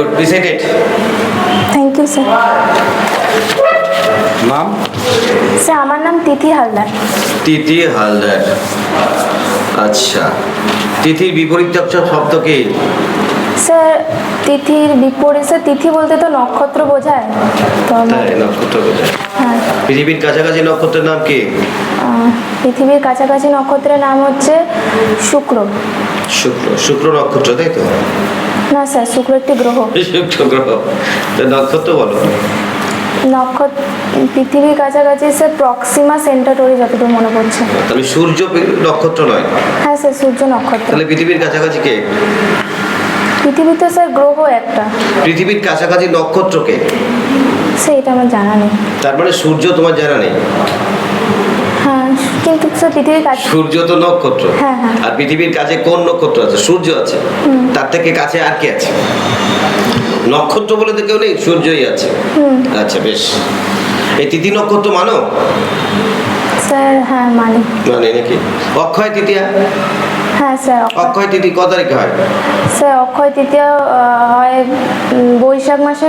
Good decided thank you sir নাম sir আমার নাম তিথি হালদার। তিথি হালদার। আচ্ছা। তিথির বিপরীত শব্দ কি? স্যার তিথির বিপরীত স্যার তিথি বলতে তো নক্ষত্র বোঝায়। তো নক্ষত্র বোঝায়। হ্যাঁ। পৃথিবীর কাছাকাছি নক্ষত্রের নাম কি? পৃথিবীর কাছাকাছি নক্ষত্রের নাম হচ্ছে শুক্র। শুক্র শুক্র নক্ষত্র তাই তো? না স্যার শুক্র একটি গ্রহ। শুক্র গ্রহ। তো নক্ষত্র বলো। নক্ষত্র পৃথিবীর কাছাকাছি স্যার প্রক্সিমা সেন্টাটোরি যতদূর মনে পড়ছে। তাহলে সূর্য নক্ষত্র নয়। হ্যাঁ স্যার সূর্য নক্ষত্র। তাহলে পৃথিবীর কাছাকাছি কে? পৃথিবীতে স্যার গ্রহ একটা। পৃথিবীর কাছাকাছি নক্ষত্র কে? স্যার এটা আমার জানা নেই। তার মানে সূর্য তোমার জানা নেই। কিন্তু স্যার পৃথিবীর কাছে সূর্য তো নক্ষত্র। হ্যাঁ, হ্যাঁ। আর পৃথিবীর কাছে কোন নক্ষত্র আছে? সূর্য আছে। তার থেকে কাছে আর কি আছে? নক্ষত্র বলে তো কেউ নেই সূর্যই আছে। আচ্ছা বেশ। এই তিথি নক্ষত্র মানো? স্যার হ্যাঁ মানি মানে নাকি অক্ষয় তৃতীয়া? হ্যাঁ স্যার অক্ষয়- অক্ষয় তিথি ক তারিখে হয়? স্যার অক্ষয় তৃতীয়া হয় বৈশাখ মাসে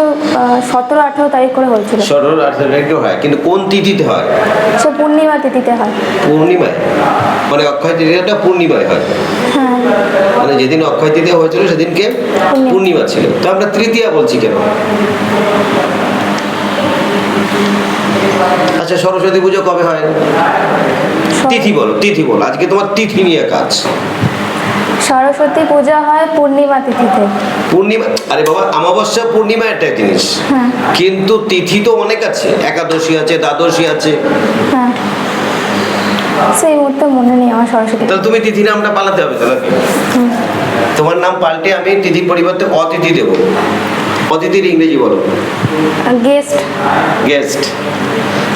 সতেরো আঠেরো তারিখ করে হয়েছিল। সরল আট তারিখে হয় কিন্তু কোন তিথিতে হয়? সে পূর্ণিমা তিথিতে হয়। পূর্ণিমায়? মানে অক্ষয় তৃতীয়াটা পূর্ণিমায় হয়। হ্যাঁ। মানে যেদিন অক্ষয় তৃতীয়া হয়েছিল সেদিনকে। পূর্ণিমা ছিল। তো আমরা তৃতীয়া বলছি কেন? আচ্ছা সরস্বতী পুজো কবে হয়? তিথি বলো তিথি বলো। আজকে তোমার তিথি নিয়ে কাজ। সরস্বতী পূজা হয় পূর্ণিমা তিথিতে। পূর্ণিমা আরে বাবা অমাবস্যা পূর্ণিমা একটা জিনিস। হ্যাঁ। কিন্তু তিথি তো অনেক আছে। একাদশী আছে দ্বাদশী আছে। হ্যাঁ। সেই মুহূর্তে মনে নেই আমার সরস্বতী তাহলে তুমি তিথি নামটা পালাতে হবে তাহলে তোমার নাম পাল্টে আমি তিথির পরিবর্তে অতিথি দেবো। অতিথির ইংরেজি বলো। গেস্ট। গেস্ট।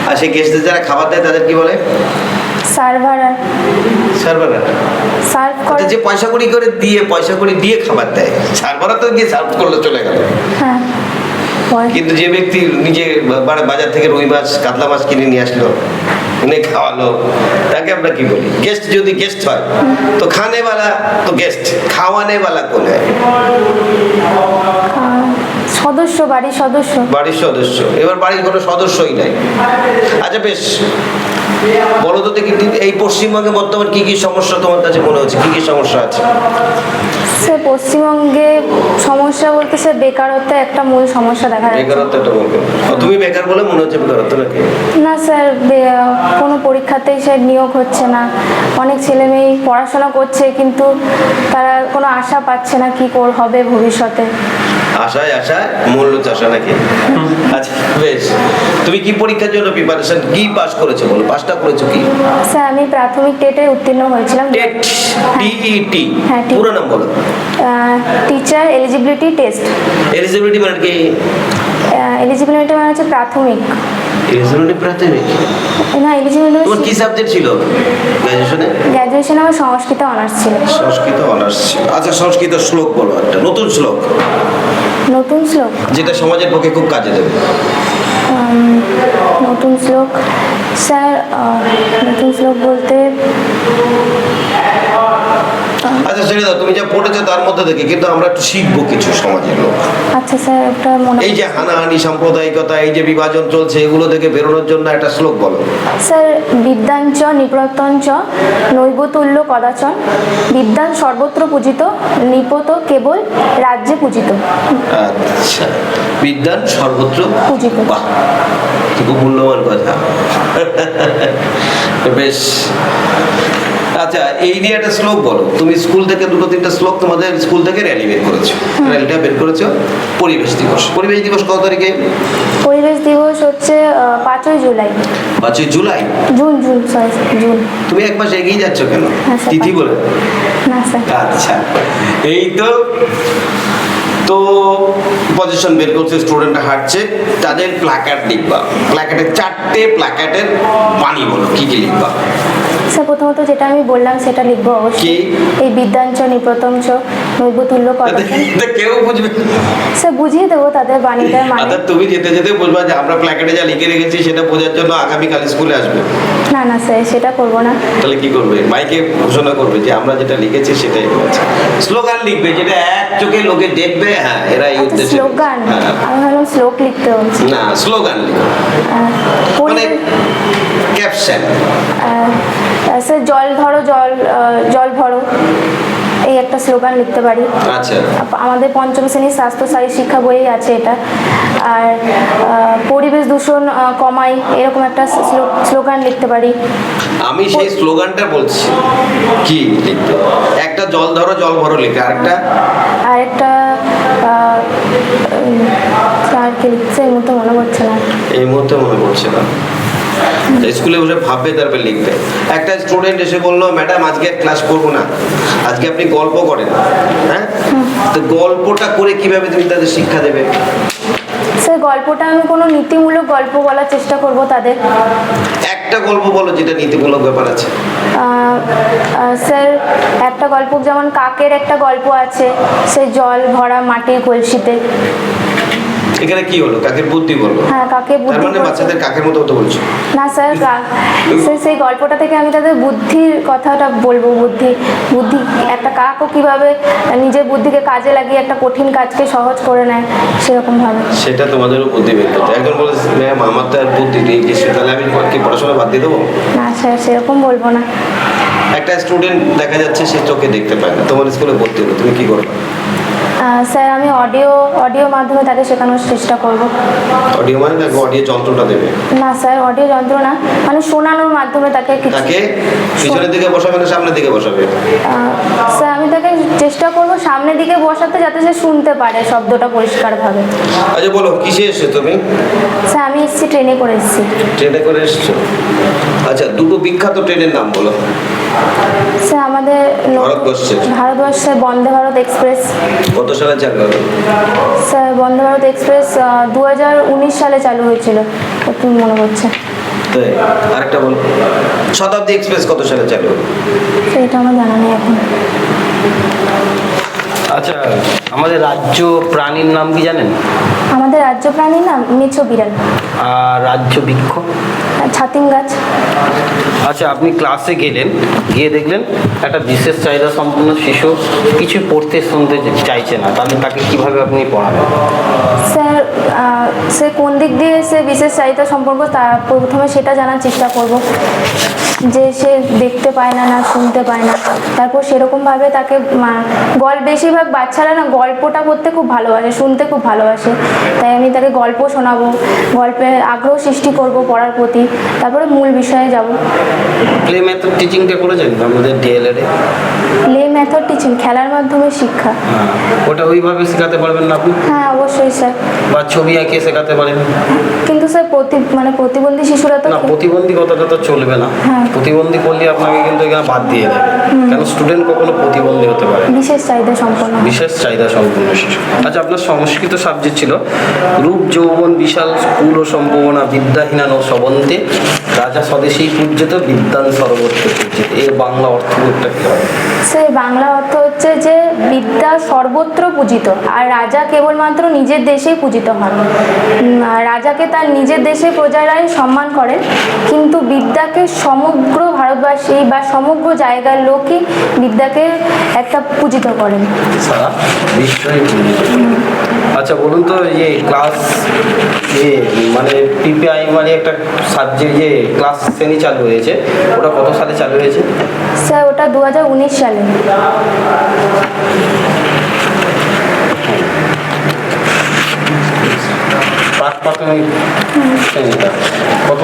আর সেই গেস্টদের যারা খাবার দেয় তাদের কি বলে? সার্ভারার। সার্ভারার। যে পয়সা কুড়ি করে দিয়ে পয়সা কুড়ি দিয়ে খাবার দেয় সার্ভারার তো গিয়ে সার্ভ করলে চলে গেল। হ্যাঁ। কিন্তু যে ব্যক্তি নিজে বাজার থেকে রুই মাছ কাতলা মাছ কিনে নিয়ে আসলো এনে খাওয়ালো তাকে আমরা কি বলি? গেস্ট যদি গেস্ট হয় তো খানেওয়ালা তো গেস্ট খাওয়ানেওয়ালা কোন সদস্য বাড়ির সদস্য? বাড়ির সদস্য। এবার বাড়ির কোনো সদস্যই নাই। আচ্ছা বেশ। বলো তো দেখি এই পশ্চিমবঙ্গে বর্তমান কি কি সমস্যা তোমার কাছে মনে হচ্ছে? কি কি সমস্যা আছে? সে পশ্চিমবঙ্গে সমস্যা বলতে সে বেকারত্ব একটা মূল সমস্যা দেখা যাচ্ছে। বেকারত্বটা বলব ও, তুমি বেকার বলে মনে হচ্ছে বেকারত্ব নাকি? না স্যার কোনো পরীক্ষাতেই সে নিয়োগ হচ্ছে না। অনেক ছেলে মেয়ে পড়াশোনা করছে কিন্তু তারা কোনো আশা পাচ্ছে না কি কর হবে ভবিষ্যতে। আশায় আশায় মূল্য চাষা নাকি? আচ্ছা বেশ। তুমি কি পরীক্ষার জন্য প্রিপারেশন কি পাস করেছ বলো? পাসটা করেছ কি? স্যার আমি প্রাথমিক টেটে উত্তীর্ণ হয়েছিলাম। টেট টিইটি হ্যাঁ, TET পুরো নাম বলো। টিচার এলিজিবিলিটি টেস্ট এলিজিবিলিটি মানে কি? এলিজিবিলিটি মানে হচ্ছে প্রাথমিক। এলিজিবিলিটি প্রাথমিক? না এলিজিবিলিটি তোমার কি সাবজেক্ট ছিল? গ্র্যাজুয়েশনে গ্র্যাজুয়েশন আমার সংস্কৃত অনার্স ছিল। সংস্কৃত অনার্স ছিল। আচ্ছা সংস্কৃত শ্লোক বলো একটা নতুন শ্লোক। নতুন শ্লোক? যেটা সমাজের পক্ষে খুব কাজে দেবে। নতুন শ্লোক। স্যার নতুন শ্লোক বলতে আচ্ছা ছেড়ে দাও তুমি যা পড়েছো তার মধ্যে থেকে কিন্তু আমরা একটু শিখব কিছু সমাজের লোক। আচ্ছা স্যার একটা মনে এই যে হানাহানি সাম্প্রদায়িকতা এই যে বিভাজন চলছে এগুলো থেকে বেরোনোর জন্য একটা শ্লোক বলো। স্যার বিদ্যাঞ্চ নিপ্রত্যঞ্চ নৈবতুল্য কদাচন বিদ্যান সর্বত্র পূজিত নিপত কেবল রাজ্যে পূজিত। আচ্ছা বিদ্যান সর্বত্র পূজিত। বাহ খুব মূল্যবান কথা। বেশ। আচ্ছা এই নিয়ে একটা শ্লোক বলো তুমি স্কুল থেকে দুটো তিনটা শ্লোক তোমাদের স্কুল থেকে র্যালি বের করেছ। র্যালিটা বের করেছ পরিবেশ দিবস। পরিবেশ দিবস কত তারিখে? পরিবেশ দিবস হচ্ছে পাঁচই জুলাই। পাঁচই জুলাই? June June June. তুমি এক মাস এগিয়ে যাচ্ছ কেন? তিথি বলে। না স্যার। আচ্ছা। এই তো তো পজিশন বের করছে স্টুডেন্টরা হাঁটছে। তাদের প্ল্যাকার্ড লিখবা। প্ল্যাকার্ডের চারটে প্ল্যাকার্ডের বাণী বলো কি কি লিখবা? স্যার প্রথমত যেটা আমি বললাম সেটা লিখব অবশ্যই। এই বিদ্যাঞ্চ নিপ্রতঞ্চ নৈবতুল্য কেউ বুঝবে। স্যার বুঝিয়ে দেবো তাদের বাণীটার মানে। অর্থাৎ তুমি যেতে যেতে বুঝবা যে আমরা প্ল্যাকার্ডে যা লিখে রেখেছি সেটা বোঝার জন্য আগামীকাল স্কুলে আসবে। না না স্যার সেটা করব না। তাহলে কি করবে? মাইকে ঘোষণা করবে যে আমরা যেটা লিখেছি সেটাই স্লোগান লিখবে যেটা এক চোখে লোকে দেখবে হ্যাঁ এরা এই আচ্ছা উদ্দেশ্যে। স্লোগান? হ্যাঁ। আমি ভাবলাম শ্লোক লিখতে না স্লোগান লিখবে মানে ক্যাপশন স্যার জল ধরো জল জল ভরো। এই একটা স্লোগান লিখতে পারি। আচ্ছা। আমাদের পঞ্চম শ্রেণির স্বাস্থ্য শারীর শিক্ষা বইয়ে আছে এটা। আর পরিবেশ দূষণ কমাই এরকম একটা স্লোগান লিখতে পারি। আমি সেই স্লোগানটা বলছি। কি লিখতে? একটা জল ধরো জল ভরো লিখতে আরেকটা আর একটা আহ, উম, আর কি লিখছে? এই মুহূর্তে মনে পড়ছে না। এই মুহূর্তে মনে পড়ছে না। স্কুলে বসে ভাববে তারপরে লিখবে। একটা স্টুডেন্ট এসে বলল ম্যাডাম আজকে ক্লাস করব না। আজকে আপনি গল্প করেন। হ্যাঁ? তো গল্পটা করে কীভাবে তুমি তাদের শিক্ষা দেবে? স্যার গল্পটা আমি কোনো নীতিমূলক গল্প বলার চেষ্টা করব তাদের? একটা গল্প বলো যেটা নীতিমূলক ব্যাপার আছে। স্যার একটা গল্প যেমন কাকের একটা গল্প আছে সে জল ভরা মাটির কলসিতে। এখানে কি হলো? কাকের বুদ্ধি বলল হ্যাঁ কাকে তার বুদ্ধি মানে বাচ্চাদের কাকের মতো হতে বলছো? না স্যার কা- সেই গল্পটা থেকে আমি তাদের বুদ্ধির কথাটা বলব বুদ্ধি বুদ্ধি। একটা কাকও কীভাবে নিজের বুদ্ধিকে কাজে লাগিয়ে একটা কঠিন কাজকে সহজ করে নেয় সেরকম ভাবে। সেটা তোমাদেরও বুদ্ধি বের করতে। একজন বলে ম্যাম আমার তো আর বুদ্ধি নেই কিছু। তাহলে আমি কি পড়াশোনা বাদ দিয়ে দেবো? না স্যার সেরকম বলব না। একটা স্টুডেন্ট দেখা যাচ্ছে সে চোখে দেখতে পায় না। তোমার স্কুলে ভর্তি হলো তুমি কি করবে? স্যার আমি অডিও অডিও মাধ্যমে তাকে শেখানোর চেষ্টা করব। অডিও মানে তাকে অডিও যন্ত্রটা দেবে? না স্যার অডিও যন্ত্র না মানে শোনানোর মাধ্যমে তাকে কিছু তাকে পিছনের দিকে বসাবে না সামনের দিকে বসাবে? স্যার আমি তাকে চেষ্টা করব সামনের দিকে বসাতে যাতে সে শুনতে পারে শব্দটা পরিষ্কারভাবে। আচ্ছা বলো কিসে এসছো তুমি? স্যার আমি এসেছি ট্রেনে করে এসেছি। ট্রেনে করে এসছো? আচ্ছা দুটো বিখ্যাত ট্রেনের নাম বলো। স্যার আমাদের। ভারতবর্ষের। বন্দে ভারত এক্সপ্রেস। কত সালে চালু হলো স্যার বন্দে ভারত এক্সপ্রেস দু উনিশ সালে চালু হয়েছিল একটু মনে তাই আরেকটা বলো। শতাব্দী এক্সপ্রেস কত সালে চালু সেটা আমার জানা নেই এখন। আচ্ছা আমাদের রাজ্য প্রাণীর নাম কি জানেন? আমাদের রাজ্য প্রাণী না মেছো বিড়াল। আর রাজ্য বৃক্ষ? ছাতিম গাছ। আচ্ছা আপনি ক্লাসে গেলেন গিয়ে দেখলেন একটা বিশেষ চাহিদা সম্পন্ন শিশু কিছু পড়তে শুনতে চাইছে না। তাহলে তাকে কীভাবে আপনি পড়াবেন? স্যার সে কোন দিক দিয়ে সে বিশেষ চাহিদা সম্পর্ক তা প্রথমে সেটা জানার চেষ্টা করব। যে সে দেখতে পায় না না শুনতে পায় না। তারপর সেরকমভাবে তাকে গল্প বেশিরভাগ বাচ্চারা না গল্পটা করতে খুব ভালোবাসে শুনতে খুব ভালোবাসে। তাই আমি তাকে গল্প শোনাবো গল্পে আগ্রহ সৃষ্টি করব পড়ার প্রতি। তারপরে মূল বিষয়ে যাব। প্লে মেথড টিচিংটা করেছেন আমাদের ডিএলএডে প্লে মেথড টিচিং খেলার মাধ্যমে শিক্ষা। হ্যাঁ ওটা ওইভাবে শেখাতে পারবেন না আপনি? হ্যাঁ অবশ্যই স্যার। বা ছবি এঁকে শেখাতে পারেন? কিন্তু স্যার প্রতি মানে প্রতিবন্ধী শিশুরা তো না প্রতিবন্ধী কথাটা তো চলবে না। হ্যাঁ। প্রতিবন্ধী করলে আপনাকে কিন্তু এখানে বাদ দিয়ে দেবে। কেন স্টুডেন্ট কখনো প্রতিবন্ধী হতে পারে বিশেষ চাহিদা সম্পন্ন। বিশেষ চাহিদা সম্পূর্ণ শিশু। আচ্ছা আপনার সংস্কৃত সাবজেক্ট ছিল রূপ যৌবন বিশাল স্কুল ও সম্ভাবনা বিদ্যাহীনা ও সবন্তে রাজা স্বদেশী পূজ্যত বিদ্যান সর্বত্র পূজ্যত। এর বাংলা অর্থবোধটা কি? হবে সে বাংলা অর্থ হচ্ছে যে বিদ্যা সর্বত্র পূজিত আর রাজা কেবলমাত্র নিজের দেশেই পূজিত হন। রাজাকে তার নিজের দেশে প্রজারাই সম্মান করেন কিন্তু বিদ্যাকে সমগ্র ভারতবাসী বা সমগ্র জায়গার লোকই বিদ্যাকে একটা পূজিত করেন। সারা বিশ্বই পূজিত। আচ্ছা বলুন তো ইয়ে ক্লাস ইয়ে মানে পিপিআই মানে একটা সাবজেক্ট যে ক্লাস শ্রেণি চালু হয়েছে। ওটা কত সালে চালু হয়েছে? স্যার ওটা দু হাজার উনিশ সালে। প্রাক প্রাথমিক শ্রেণীটা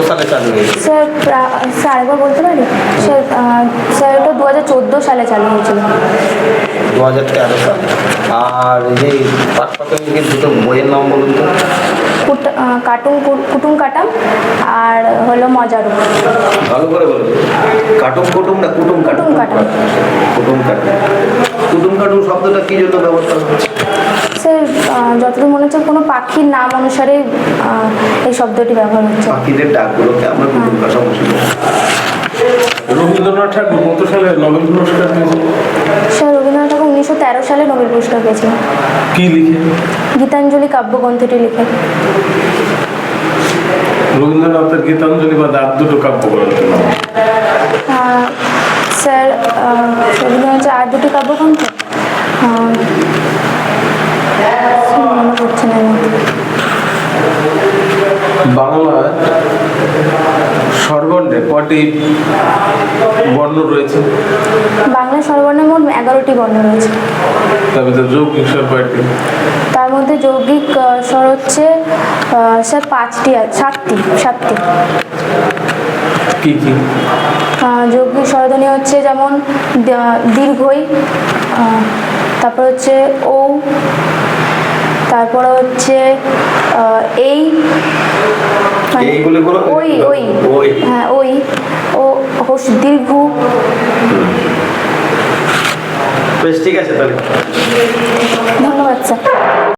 কত সালে চালু হয়েছে? স্যার স্যার আরেকবার বলতে পারি? স্যার স্যার ওটা দু হাজার চোদ্দ সালে চালু হয়েছিল। দু হাজার তেরো সালে। আর যে প্রাথমিকের দুটো বইয়ের নাম বলুন তো। কাটুম কুটুম কাটাম আর হলো মজারু ভালো করে বলো। কাটুম কুটুম না কুটুম কাটুম? কুটুম কাটাম। কুটুম কাটুম। কুটুম শব্দটা কি জন্য করা হচ্ছে? স্যার যতদূর মনে হচ্ছে কোনো পাখির নাম অনুসারে এই শব্দটি ব্যবহার হচ্ছে। পাখিদের ডাকগুলোকে আমরা কুটুম কাটা বসে রবীন্দ্রনাথ ঠাকুর কত সালে নোবেল পুরস্কার পেয়েছেন। স্যার রবীন্দ্রনাথ ঠাকুর উনিশশো তেরো সালে নোবেল পুরস্কার পেয়েছিলেন। কি লিখে? গীতাঞ্জলি কাব্যগ্রন্থটি লিখে রবীন্দ্রনাথের গীতাঞ্জলি বা দাঁত দুটো কাব্যগ্রন্থ স্যার হচ্ছে আর দুটি কাব্যগ্রন্থ? স্বরবর্ণে কটি বর্ণ রয়েছে? বাংলা স্বরবর্ণে মোট এগারোটি বর্ণ রয়েছে। তার ভিতরে যৌগিক স্বর কয়টি? তার মধ্যে যৌগিক স্বর হচ্ছে স্যার পাঁচটি সাতটি সাতটি। কি কি? যৌগিক স্বরধ্বনি হচ্ছে যেমন দীর্ঘই তারপর হচ্ছে ও তারপরে হচ্ছে এই মানে ওই ওই। হ্যাঁ ওই ও হোস দীর্ঘ। বেশ ঠিক আছে তাহলে।